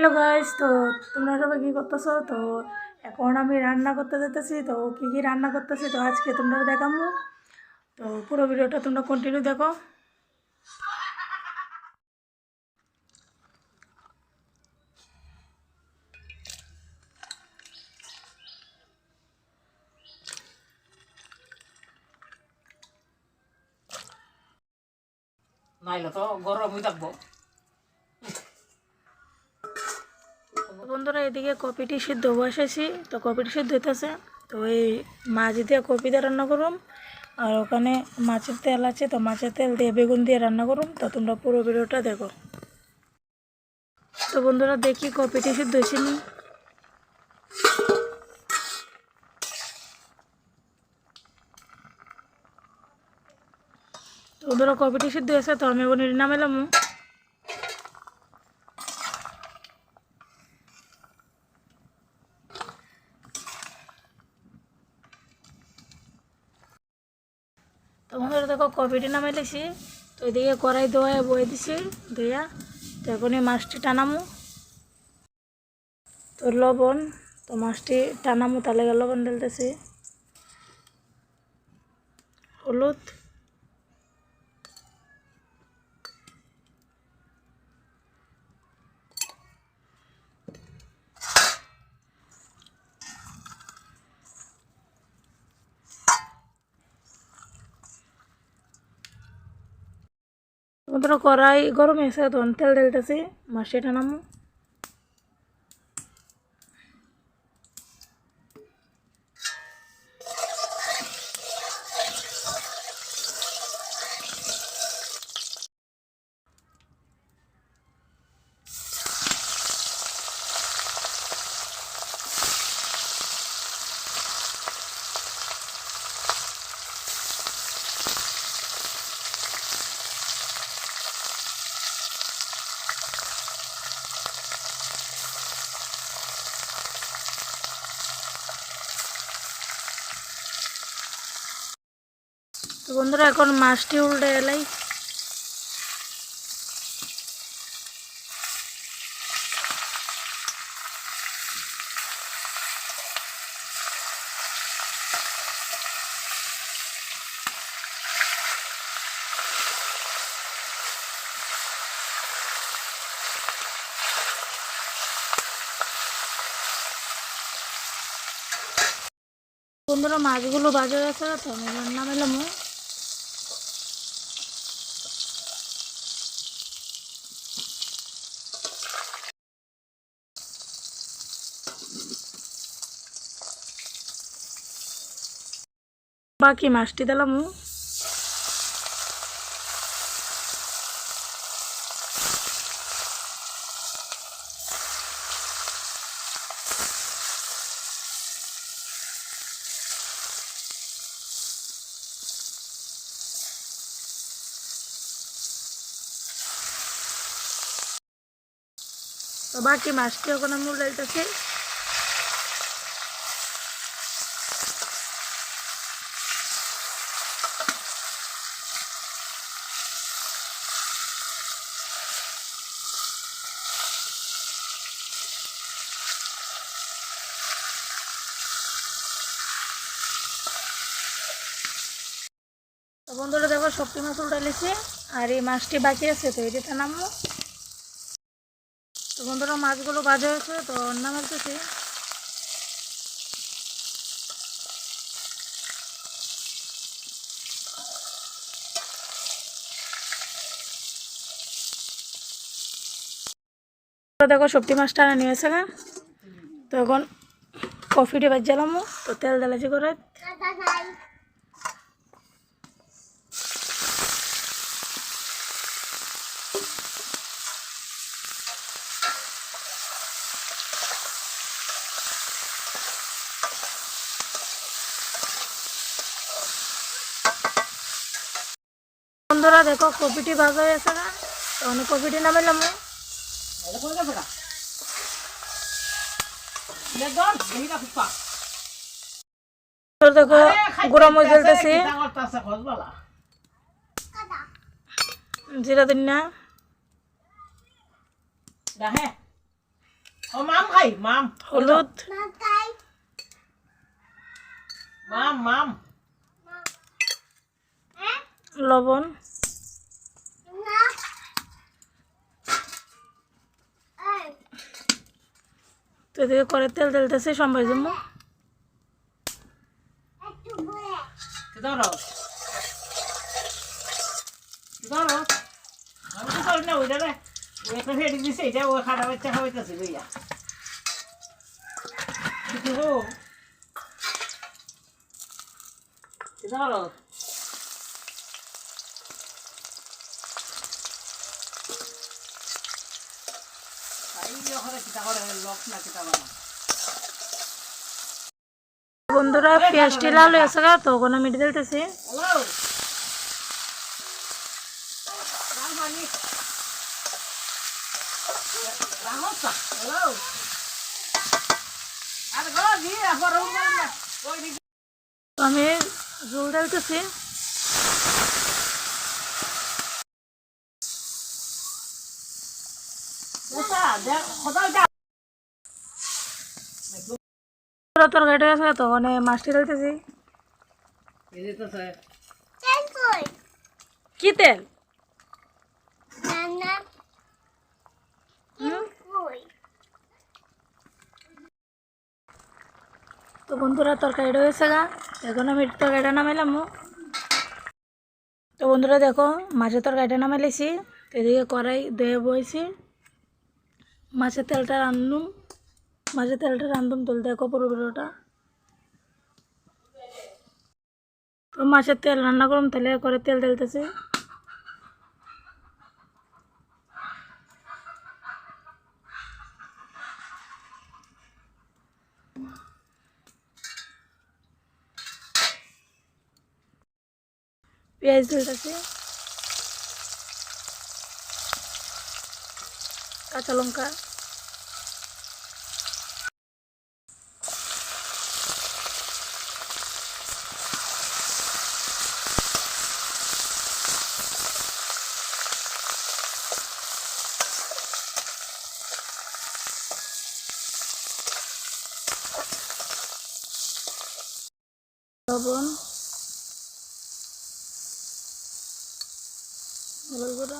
Hello guys তো তোমরা সবাই কী করতেছো? তো এখন আমি রান্না করতে যেতেছি, তো কী কী রান্না করতেছি? তো আজকে তোমরা দেখাবো তো পুরো ভিডিওটা তোমরা কন্টিনিউ দেখো। নাইলে তো গরমই থাকব। বন্ধুরা এদিকে কপিটি সিদ্ধ বসেছি, তো কপিটি সিদ্ধ হইতেছে। তো এই মাছ দিয়ে কপি দিয়ে রান্না করুম, আর ওখানে মাছের তেল আছে, তো মাছের তেল দিয়ে বেগুন দিয়ে রান্না করুম, তো তোমরা পুরো ভিডিওটা দেখো। তো বন্ধুরা, দেখি কপিটি সিদ্ধ হয়েছে নি। তো বন্ধুরা, কপিটি সিদ্ধ হয়েছে, তো আমি বোনের নামাইলাম। তো বন্ধুরা দেখো কপিটি নামে লিখছি তো এদিকে কড়াই দোয়া বয়ে দিছি দিয়া তো এখন মাছটি টানামু। তো লবণ, তো মাছটি টানামো তাহলে লবণ ঢেলতেছি। হলুদ বন্ধুরা কড়াই গরম হয়েছে তখন তেল ঢেলতেছি মাছটি টানামু তো বন্ধুরা এখন মাছটি উল্টে এলাই। বন্ধুরা মাছগুলো বাজে গেছে তো আমি রান্না মেলাম বাকি মাছটি দিলাম তো বাকি মাছটি ওখানে মূল ডালতেছে বন্ধুরা দেখো শক্তি মাছ উল্টাইলেছি আর এই মাছটি বাকি আছে, তো এটিতে নামবো। তো বন্ধুরা, মাছগুলো বাজে হয়েছে, তো নামাইতেছি দেখো শক্তি মাছটা আনা নিয়েছে না তো এখন কফিটি বাজালাম তো তেল দালাজি করে বন্ধুরা দেখো কপিটি ভাজা হয়ে গেছে না? তো অনেক কপিটি নামাইলাম দেখো গুঁড়া মরিচ জ্বলতেছি জিরা দিন না। মাম খাই মাম। হলুদ। মাম মাম। লবণ। তো করে তেল তেলতেছে সম্বাই জন্য। ধরো কি ধরো আমি তো করি না ওইটা রে ওই একটা ফেটে দিছে এটা ও খারাপ বাচ্চা খাওয়াইতেছে লইয়া কিছু হো কি ধরো এই ওখানে কিতা করে লোক না কিতা বানা বন্ধুরা পেঁয়াজটি লাল হয়ে গেছে গা, তো ওখানে মিটি রামমানি রামসা হ্যালো আরে তরকারিটা গেছে তো ওখানে মাছটি স্যার। কি তেল? তো বন্ধুরা তরকারিটা হয়েছে গা। এখন আমি তরকারিটা নামাইলাম তো বন্ধুরা দেখো মাছের তরকারিটা নামাইলেছি তো এদিকে কড়াই ধুয়ে বইছি। মাছের তেলটা রান্ধুম মাছের তেলটা রান্ধুম তুল দেখো পুরো তো মাছের তেল রান্না করুম তাহলে করে তেল তেলতেছি পেঁয়াজ দিতেছি কাঁচা লঙ্কা। লবণ হলুদ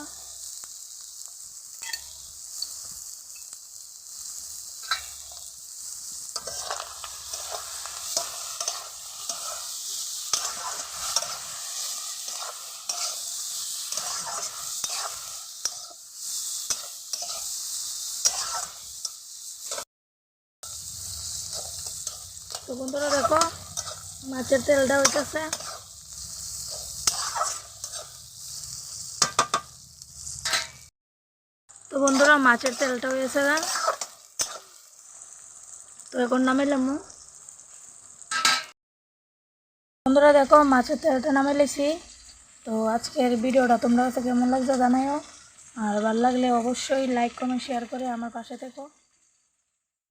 তো বন্ধুরা দেখো। মাছের তেলটা হইতেছে। তো বন্ধুরা, মাছের তেলটা হয়েছে তো এখন নামাইলাম বন্ধুরা, দেখো, মাছের তেলটা নামাইলেছি তো আজকের ভিডিওটা তোমরা কাছে কেমন লাগছে জানাইও। আর ভালো লাগলে অবশ্যই লাইক কমেন্ট শেয়ার করে আমার পাশে থেকো।